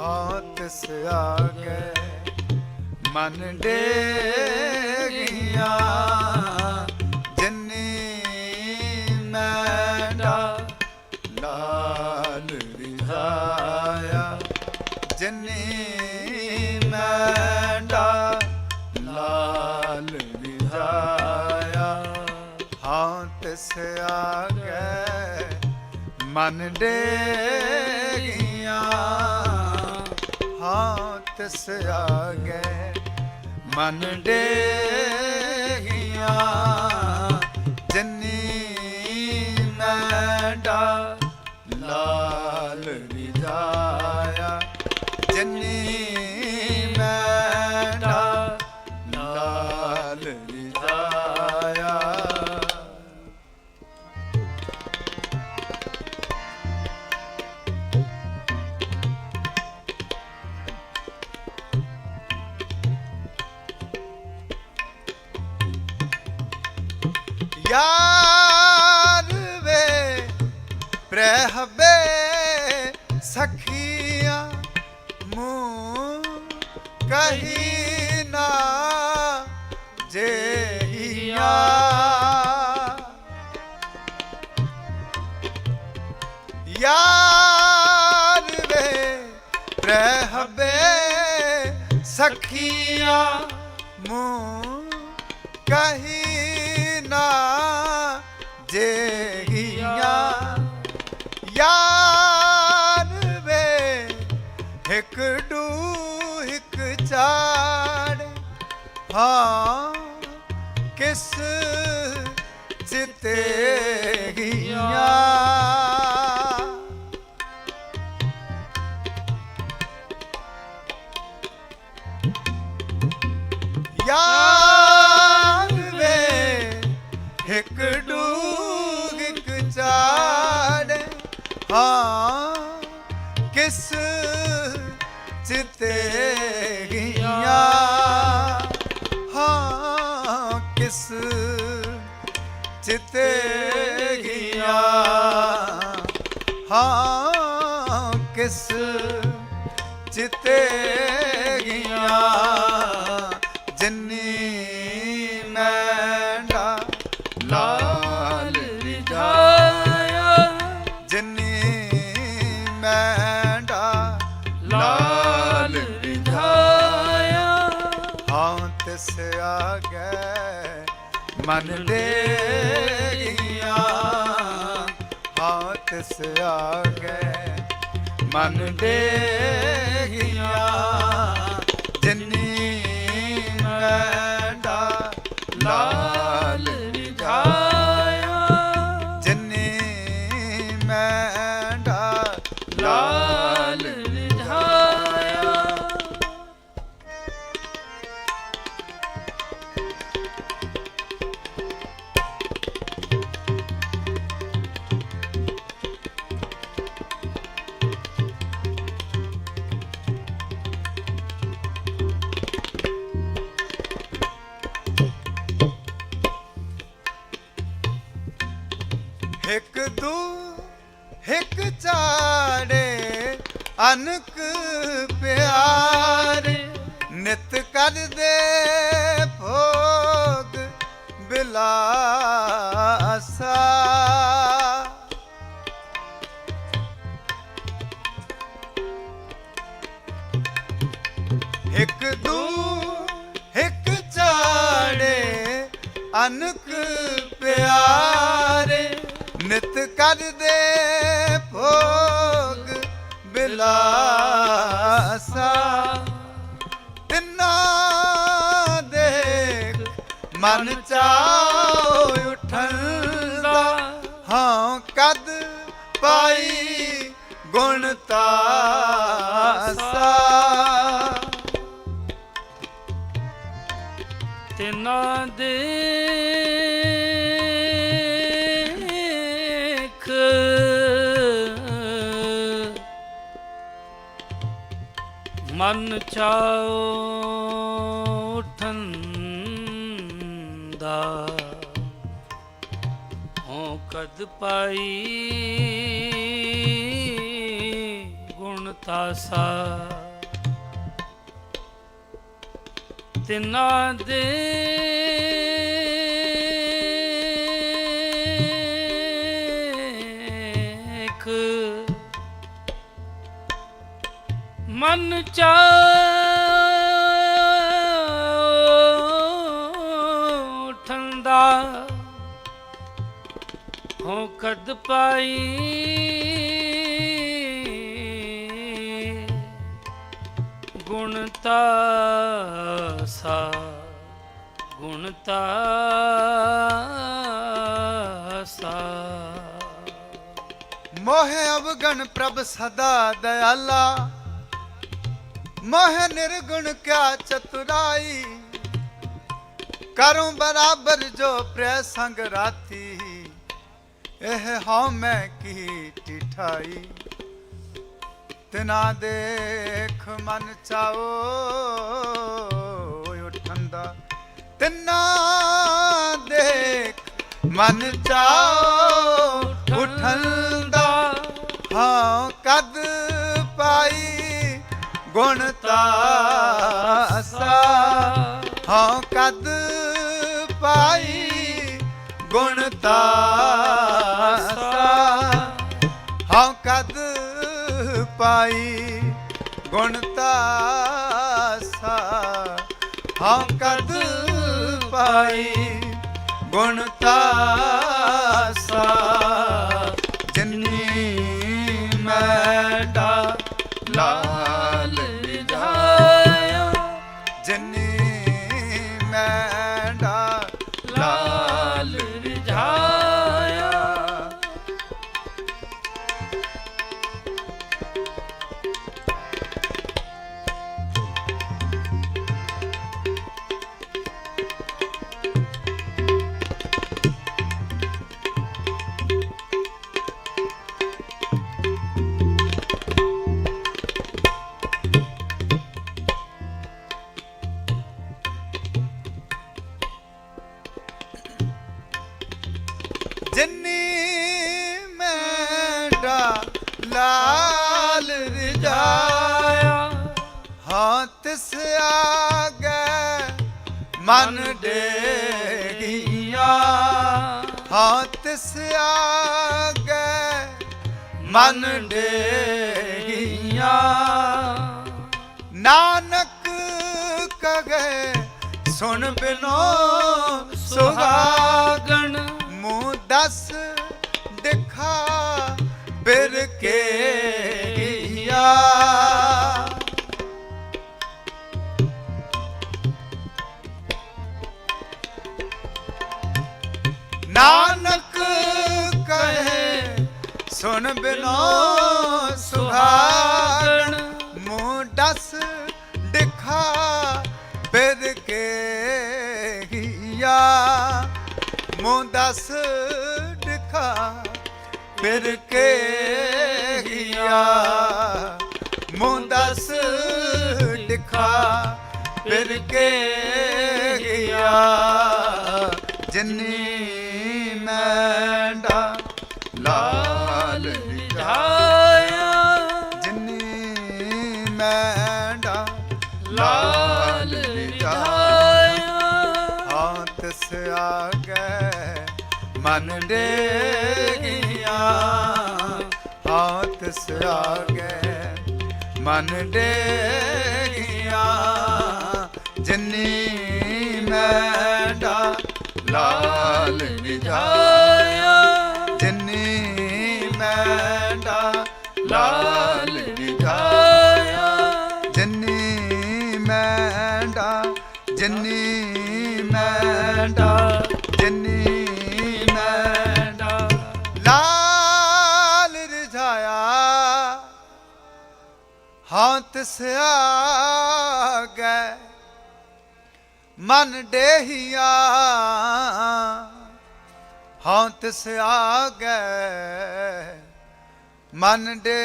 ਹਾਂ ਤਿਸ ਆਗੇ ਮਨ ਡੇਗੀਆਂ। ਜਿਨੀ ਮੈਂਡਾ ਲਾਲ ਰਿਹਾਇਆ, ਜਿਨੀ ਮੈਂਡਾ ਲਾਲ ਰਿਹਾਇਆ। ਹਾਂ ਤਿਸ ਆਗੇ ਮਨ ਡੇਗੀਆਂ ਤਿਸ ਆਗੇ ਮਨ ਡੇਗੀਆਂ ਪ੍ਰਹਬੇ ਸਖੀਆਂ ਮੂੰ ਕਹੀ ਨਾ ਜੇਹੀਆਂ। ਯਾਰ ਵੇ ਪ੍ਰਹਬੇ ਸਖੀਆਂ ਮੂੰ ਕਹੀ ਨਾ ਯਾਰ ਵੇ ਇੱਕ ਡੂ ਇੱਕ ਚਾੜ ਹਾਂ ਕਿਸ ਜਿੱਤੇ ਗਈਆਂ? ਹਾਂ ਕਿਸ ਚਿੱਤੇ ਗਈਆਂ? ਹਾਂ ਕਿਸ ਚਿੱਤੇ ਗਈਆਂ? ਹਾਂ ਮੈਂਡਾ ਲਾਲ ਰਿਜਾਇਆ ਹਾਂ ਤਿਸ ਆਗੇ ਮਨ ਦੇ ਗਿਆ ਹਾਂ ਤਿਸ ਆਗੇ ਮਨ ਦੇ ਗਿਆ ਇੱਕ ਦੂ, ਇੱਕ ਚਾੜੇ, ਅਨਕ ਪਿਆਰੇ। ਨਿਤ ਕਰਦੇ ਭੋਗ ਬਿਲਾਸਾ। ਇੱਕ ਦੂ, ਇੱਕ ਚਾੜੇ, ਅਨਕ ਪਿਆਰੇ। ਕਰਦੇ ਭੋਗ ਬਿਲਾਸਾ। ਤਿੰਨਾ ਦੇਖ ਮਨ ਚਾਉ ਉਠਣ ਹਾਂ, ਕਦ ਪਾਈ ਗੁਣ ਤਾਸਾ। ਤਿਨਾ ਦੇਖ ਮਨ ਚਾਉ ਉਠਨ ਦਾ। ਹੋ ਕਦ ਪਾਈ ਗੁਣ ਤਾਸਾ। ਤਿਨਾ ਦੇ ਮਨ ਚਾਉ ਠੰਡਾ ਹੋ ਕਦ ਪਾਈ ਗੁਣਤਾ ਤਾਸਾ ਗੁਣ ਤਾਸਾ ਮੋਹ ਅਵਗਣ ਪ੍ਰਭ ਸਦਾ ਦਇਆਲਾ। ਮੋਹ ਨਿਰਗੁਣ ਕਿਆ ਚਤੁਰਾਈ? ਕਰੂੰ ਬਰਾਬਰ ਜੋ ਪ੍ਰੈ ਸੰਗ ਰਾਤੀ। ਇਹ ਹਉ ਮੈਂ ਕੀ ਟਿਠਾਈ? ਤਿਨਾ ਦੇਖ ਮਨ ਚਾਓ ਉਠੰਦਾ ਤਿਨਾ ਦੇਖ ਮਨ ਚਾਓ ਉਠੰਦਾ ਹਾਂ, ਕਦ ਗੁਣ ਤਾਸਾ ਹਾਂ ਕਦ ਪਾਈ ਗੁਣ ਤਾਸਾ ਹਾਂ ਕਦ ਪਾਈ ਗੁਣ ਤਾਸਾ ਹਾਂ ਕਦ ਪਾਈ ਗੁਣ ਤਾਸਾ ਜਿਨੀ ਮੈਡਾ ਲਾ ਜਿੰਨੀ ਮੈਂਡਾ ਲਾਲ ਰਜਾਇਆ ਹਾਂ ਤਿਸ ਆਗੇ ਮਨ ਡੇਗੀਆ। ਹਾਂ ਤਿਸ ਆਗੇ ਮਨ ਡੇਗੀਆ। ਨਾਨਕ ਕਗੇ ਸੁਣ ਬਿਨੋ ਸੁਹਾਗਣ, ਮੂੰਹ ਦਸ ਮੂੰਹ ਦਸ ਦਿਖਾ ਫਿਰ ਕੇ ਗਿਆ ਮੂੰਹ ਦਸ ਦਿਖਾ ਫਿਰ ਕੇ ਗਿਆ ਜਿੰਨੀ ਮੈਂਡਾ ਲਾਲ ਰਿਝਾਇਆ ਜਿੰਨੀ ਮੈਂਡਾ ਲਾਲ ਰਿਝਾਇਆ ਹਾਥ ਸਿਆਗੇ ਮਨ ਦੇ ਗਿਆ ਹਾਥ ਸਿਆਗੇ ਮਨ ਦੇ ਗਿਆ ਜਿੰਨੀ ਮੈਂਡਾ ਲਾਲ ਰਿਝਾਇਆ ਹੰਤ ਸਿਆਗੈ ਮਨ ਡੇਹੀਆ। ਹੰਤ ਸਿਆਗੈ ਮਨ ਡੇ